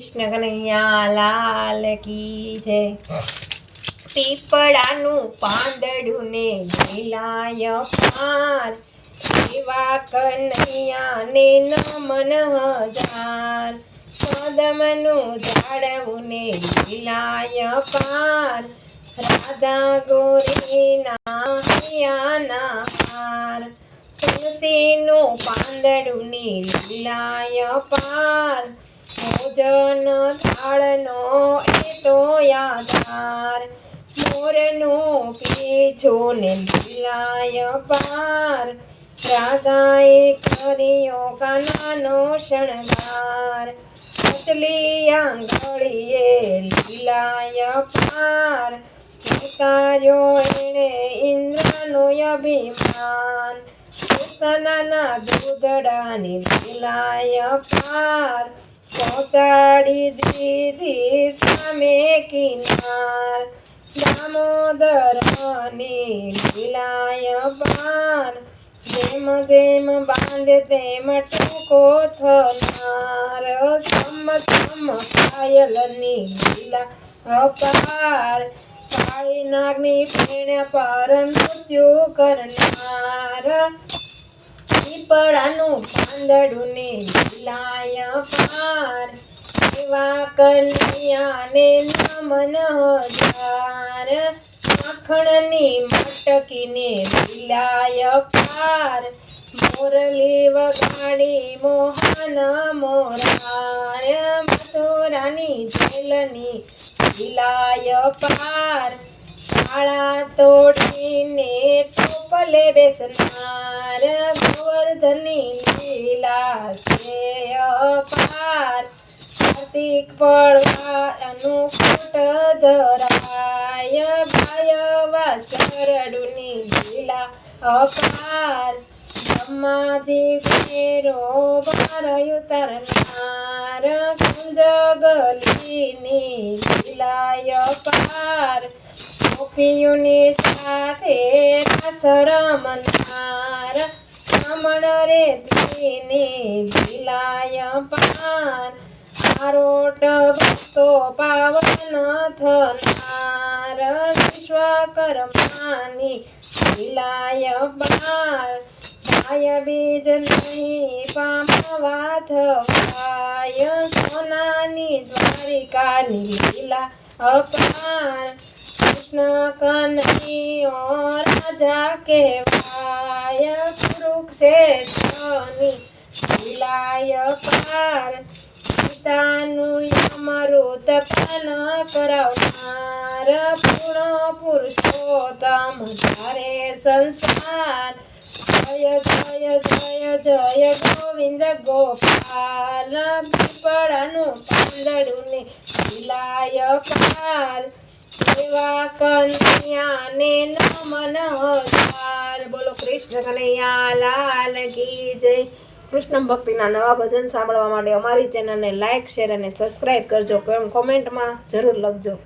કૃષ્ણ કનૈયા, લાલ કી છે પીપળાનું પાંદડું ને લીલાય પાર. એવા કનૈયાને નમન હજાર. કદમનું ઝાડવું ને લીલાય પાર. રાધા ગોરીના હૈયાના હાર. તુલસીનું પાંદડું ને લીલાય પાર. ભોજન થાળનો એ તો યાદાર. મોરનો પીછો ને લીલાય પાર. રાધાએ કર્યો કાનાનો શણગાર. પતલી આંગળીએ લીલાય પાર. ઉતાર્યો એણે ઇન્દ્રનો અભિમાન. સનાના દૂધડાની લીલાય પાર. પહોંચાડી દીધી સામે કિનાર, દામોદરની લીલાય પાર જેમ જેમ બાંધ તેમ ટૂંકો થનાર સમ સમ પાયલની લીલા અપાર કાળી નાગની પેણ પર નૃત્યો કરનાર. પીપળાનું પાંદડું ને લીલાય પાર. એવા કન્યાને નમન હજાર. માખણની મટકીને લીલાય પાર. મોરલી વગાડી મોહન મોરાર. મથુરાની જેલની લીલાય પાર. શાળા તોડીને ટોપલે બેસનાર ગોવર્ધની લીલા છે અપાર કાર્તિક પડવા અનુકૂટ ધરાય ગાય વાસરડુની લીલા અપાર. બ્રહ્માજી ફેરો ભરયું તરનાર, કુંજગલીની લીલાય પાર. ગોપીઓની સાથે રસ રમનાર રમણ રે દીની લીલાય પાર આરોટ ભક્તો પાવન થનાર વિશ્વકર્માની દિલાય પાર ગાય બીજ નહીં પામવા થવાય સોનાની દ્વારિકાની લીલા અપાર કૃષ્ણ કનૈયો રાજા કેવાય કુરુક્ષેત્રની લીલાય પાર. પિતાનું અમૃત પાન કરાવનાર પૂર્ણ પુરુષોત્તમ ધારે સંસાર. જય જય જય જય ગોવિંદ ગોપાલ. પીપળાનું પાંદડું ને લીલાય પાર. એવા કન્યાને નમન હજાર. બોલો કૃષ્ણ કનૈયા, લાલ કી જય. કૃષ્ણ ભક્તિના નવા ભજન સાંભળવા માટે અમારી ચેનલને લાઇક શેર અને સબસ્ક્રાઇબ કરજો. કેમ કોમેન્ટમાં જરૂર લખજો.